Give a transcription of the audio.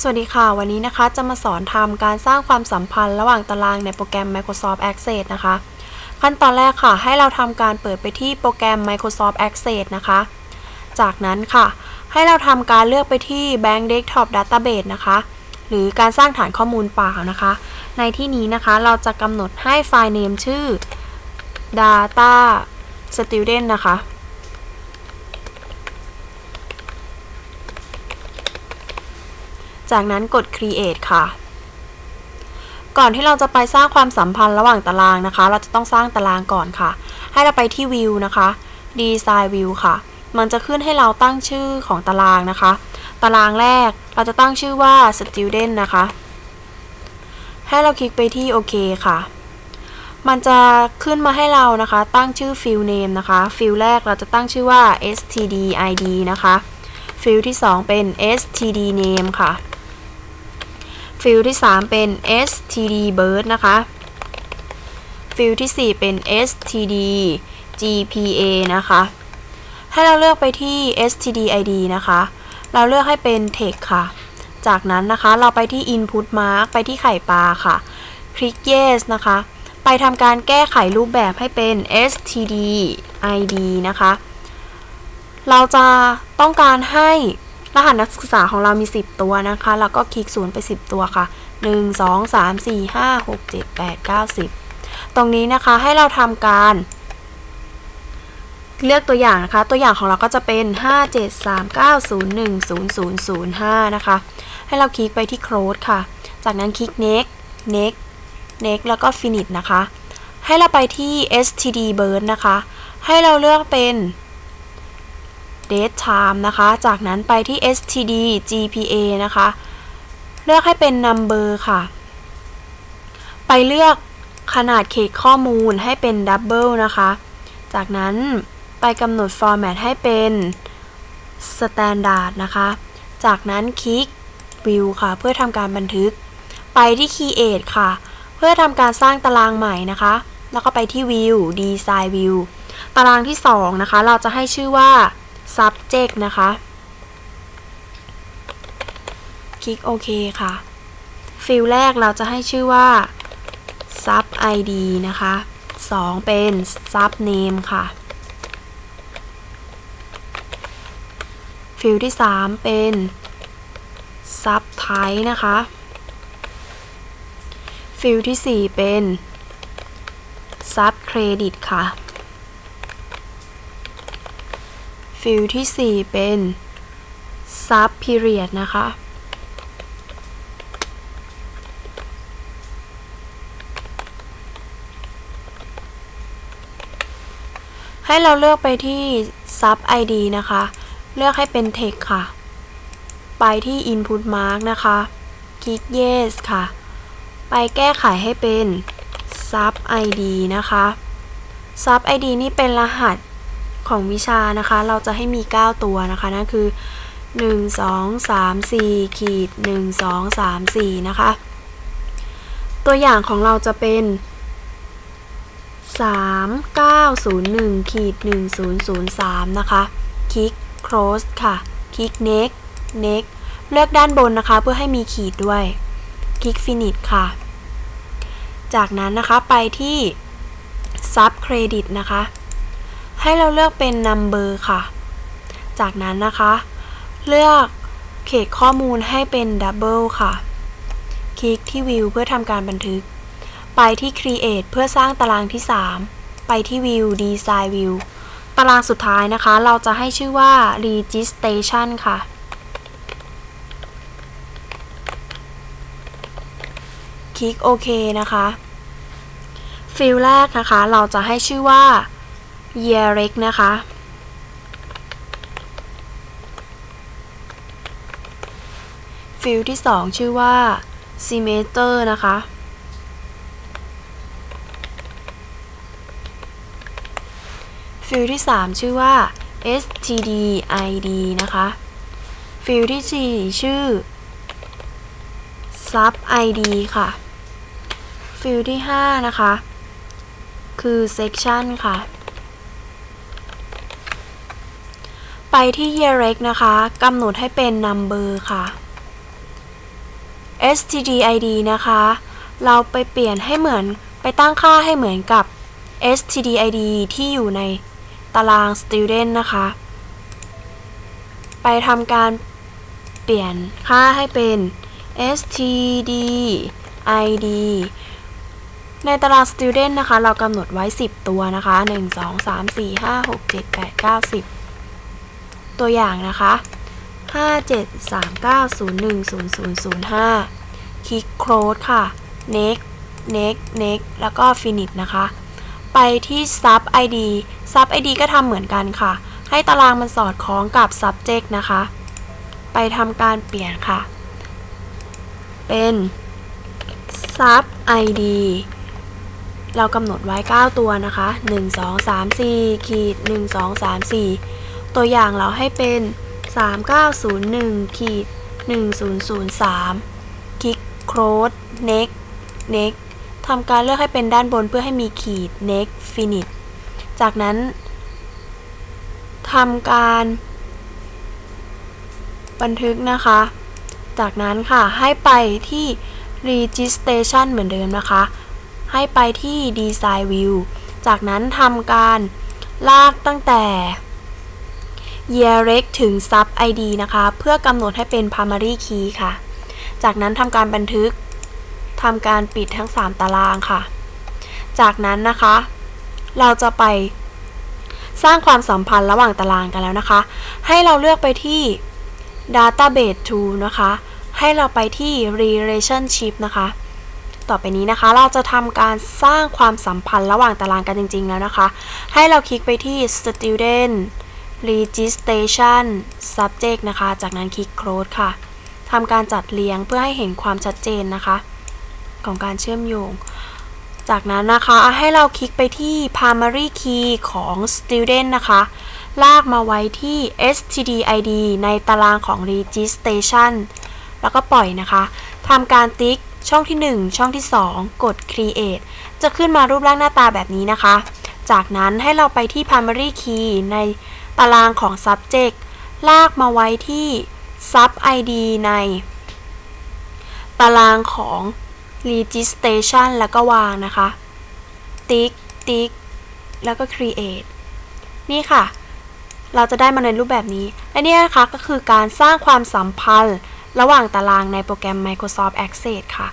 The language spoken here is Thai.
สวัสดีค่ะ วันนี้นะคะจะมาสอนทำการสร้างความสัมพันธ์ระหว่างตารางในโปรแกรม Microsoft Access นะคะ ขั้นตอนแรกค่ะ ให้เราทำการเปิดไปที่โปรแกรม Microsoft Access นะคะ จากนั้นค่ะ ให้เราทำการเลือกไปที่ Bank Desktop Database นะคะ หรือการสร้างฐานข้อมูลเปล่านะคะ ในที่นี้นะคะเราจะกำหนดให้ไฟล์ name ชื่อ data student นะคะ จากนั้นกด create ค่ะ ก่อนที่เราจะไปสร้างความสัมพันธ์ระหว่างตารางนะคะ เราจะต้องสร้างตารางก่อนค่ะ ให้เราไปที่ view นะคะ design view ค่ะ มันจะขึ้นให้เราตั้งชื่อของตารางนะคะ ตารางแรกเราจะตั้งชื่อว่า student นะคะ ให้เราคลิกไปที่โอเคค่ะมันจะขึ้นมาให้เรานะคะ ตั้งชื่อ field name นะคะ field แรกเราจะตั้งชื่อว่า stdid นะคะ field ที่ 2 เป็น std name ค่ะ ฟิลที่ 3 เป็น std bird นะคะ ฟิลที่ 4 เป็น std gpa นะคะ ให้เราเลือกไปที่ std id นะคะ เราเลือกให้เป็น text ค่ะ จากนั้นนะคะเราไปที่ input mark ไปที่ไข่ปลาค่ะ คลิก yes นะคะ ไปทำการแก้ไขรูปแบบให้เป็น std id นะคะ เราจะต้องการให้ รหัสนักศึกษาของเรามี 10 ตัวนะคะ แล้วก็คลิกศูนย์ไป 10 ตัวค่ะ 1 2 3 4 5 6 7 8 9 10 ตรงนี้นะคะให้เราทำการ เลือกตัวอย่างนะคะ ตัวอย่างของเราก็จะเป็น 5 7 3 9 0 1 0 0 0 5นะคะ ให้เราคลิกไปที่ close ค่ะ จากนั้นคลิก next next next แล้วก็ finish นะคะ ให้เราไปที่ std bird นะคะ ให้เราเลือกเป็น date time นะคะ จากนั้นไปที่ std gpa นะคะ เลือกให้เป็น number ค่ะ ไปเลือกขนาดเขตข้อมูลให้เป็น double นะคะ จากนั้นไปกำหนด format ให้เป็น standard นะคะ จากนั้นคลิก view ค่ะ เพื่อทำการบันทึก ไปที่ create ค่ะ เพื่อทำการสร้างตารางใหม่นะคะ แล้วก็ไปที่ view design view ตารางที่ 2 นะคะ เราจะให้ชื่อว่า subject นะคะ คลิกโอเคค่ะ ฟิลแรกเราจะให้ชื่อว่า sub id นะคะ 2 เป็น sub name ค่ะ ฟิลที่ 3 เป็น sub type นะคะ ฟิลที่ 4 เป็น sub credit ค่ะ ฟิลที่ 4 เป็น sub period นะคะ ให้เราเลือกไปที่ sub id นะคะ เลือกให้เป็น text ค่ะ ไปที่ input mark นะคะ คลิก yes ค่ะ ไปแก้ไขให้เป็น sub id นะคะ sub id นี่เป็นรหัส ของวิชานะคะ เราจะให้มี 9 ตัวนะคะนั่นคือ 1 2 3 4ขีด1 2 3 4 นะคะ ตัวอย่างของเราจะเป็น 3 9 0 1ขีด1 0 0 3 นะคะ คลิก close ค่ะ คลิก next next เลือกด้านบนนะคะเพื่อให้มีขีดด้วย คลิก finish ค่ะ จากนั้นนะคะไปที่ sub credit นะคะ ให้เราเลือกเป็น number ค่ะ จากนั้นนะคะ เลือกเขตข้อมูลให้เป็น double ค่ะ คลิกที่ view เพื่อทำการบันทึก ไปที่ create เพื่อสร้างตารางที่ 3 ไปที่ view design view ตารางสุดท้ายนะคะ เราจะให้ชื่อว่า registration ค่ะคลิกโอเคนะคะ ฟิลแรกนะคะ เราจะให้ชื่อว่า year rec นะคะ ฟิลที่ 2 ชื่อว่า semester นะคะ ฟิลที่ 3 ชื่อว่า std id นะคะ ฟิลที่ 4 ชื่อ sub id ค่ะ ฟิลที่ 5 นะคะ คือ section ค่ะ ไปที่ year rec นะคะกำหนดให้เป็น number ค่ะ stdid นะคะ เราไปเปลี่ยนให้เหมือนไปตั้งค่าให้เหมือนกับ stdid ที่อยู่ในตาราง student นะคะ ไปทำการเปลี่ยนค่าให้เป็น stdid ในตาราง student นะคะ เรากำหนดไว้ 10 ตัวนะคะ 1 2 3 4 5 6 7 8 9 10 ตัวอย่างนะคะ 5 7 3 9 0 1 0 0 0 5 คลิกโครดค่ะ next next next แล้วก็ finish นะคะ ไปที่ sub id sub id ก็ทำเหมือนกันค่ะ ให้ตารางมันสอดคล้องกับ subject นะคะ ไปทำการเปลี่ยนค่ะ เป็น sub id เรากำหนดไว้ 9 ตัวนะคะ 1 2 3 4ขีด1 2 3 4 ตัวอย่างเราให้เป็น 3901ขีด1003 คลิกโครด next next ทำการเลือกให้เป็นด้านบนเพื่อให้มีขีด next finish จากนั้นทำการบันทึกนะคะ จากนั้นค่ะให้ไปที่ registration เหมือนเดิมนะคะ ให้ไปที่ design view จากนั้นทำการลากตั้งแต่ year rec ถึง sub id นะคะ เพื่อกำหนดให้เป็น primary key ค่ะ จากนั้นทำการบันทึกทำการปิดทั้ง 3 ตารางค่ะ จากนั้นนะคะ เราจะไปสร้างความสัมพันธ์ระหว่างตารางกันแล้วนะคะ ให้เราเลือกไปที่ database tool นะคะ ให้เราไปที่ relationship นะคะ ต่อไปนี้นะคะ เราจะทำการสร้างความสัมพันธ์ระหว่างตารางกันจริง ๆ แล้วนะคะ ให้เราคลิกไปที่ student registration subject นะคะ จากนั้นคลิก close ค่ะทำการจัดเรียงเพื่อให้เห็นความชัดเจนนะคะ ของการเชื่อมโยง จากนั้นนะคะให้เราคลิกไปที่ primary key ของ student นะคะ ลากมาไว้ที่ stdid ในตารางของ registration แล้วก็ปล่อยนะคะทำการติ๊กช่องที่ 1 ช่องที่ 2 กด create จะขึ้นมารูปร่างหน้าตาแบบนี้นะคะ จากนั้นให้เราไปที่ primary key ใน ตารางของ subject ลากมาไว้ที่ sub id ใน ตารางของ registration แล้วก็วางนะคะ ติ๊ก ติ๊ก แล้วก็ create นี่ค่ะ เราจะได้มาในรูปแบบนี้ และนี่นะคะก็คือการสร้างความสัมพันธ์ ระหว่างตารางในโปรแกรม Microsoft Access ค่ะ